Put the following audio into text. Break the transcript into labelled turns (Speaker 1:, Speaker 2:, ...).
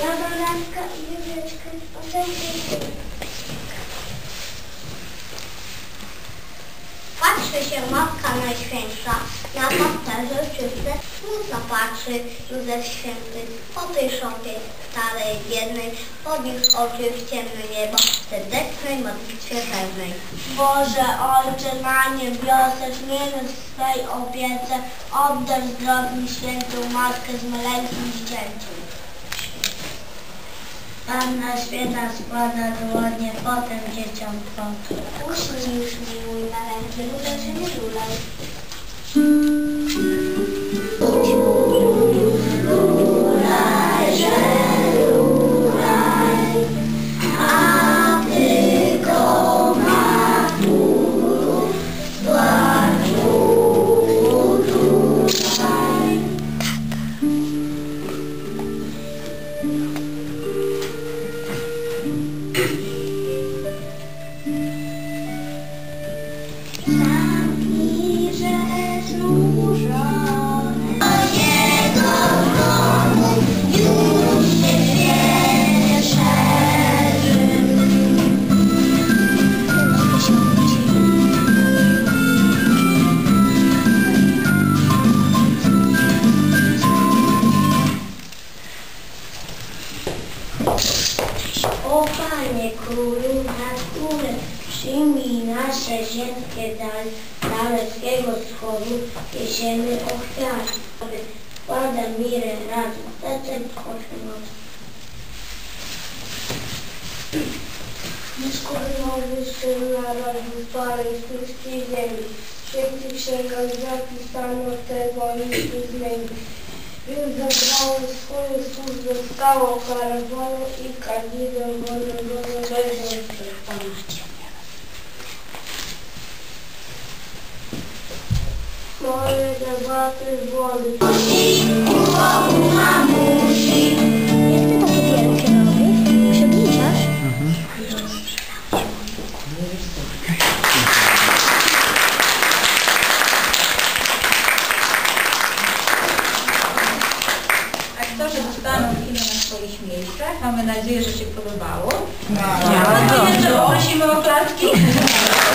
Speaker 1: laborantka i Julieczka. Potem Patrzy się Matka Najświętsza na pasterze czyste, smutno patrzy Józef Święty po tej szopie starej, biednej, pod ich oczy w ciemne niebo, w serdecznej modlitwie pewnej. Boże Ojcze na niebiosach, w swej opiece, oddasz zdrowiu świętą Matkę z maleńkim dziecięciem. Panna święta składa dłonie, potem dzieciom płot. Uśnij już mi mój maleńki, ludę się nie żulaj. Zamknij, Królu nad górę, przyjmij nasze ziemskie dar, dalekiego wschodu, jesiemy ofiary. Składam mirę razem, sercem noc. Nieskornowy Syn narodził parę z ludzkiej ziemi. W świętych księgach zapisano te wojny i zmieni. Він забрав свою
Speaker 2: службу, став охороною і кандидом воєнного
Speaker 3: визвольства. Море давати воду. Swoich miejscach. Mamy nadzieję, że się podobało. No. Jeszcze prosimy o klatki.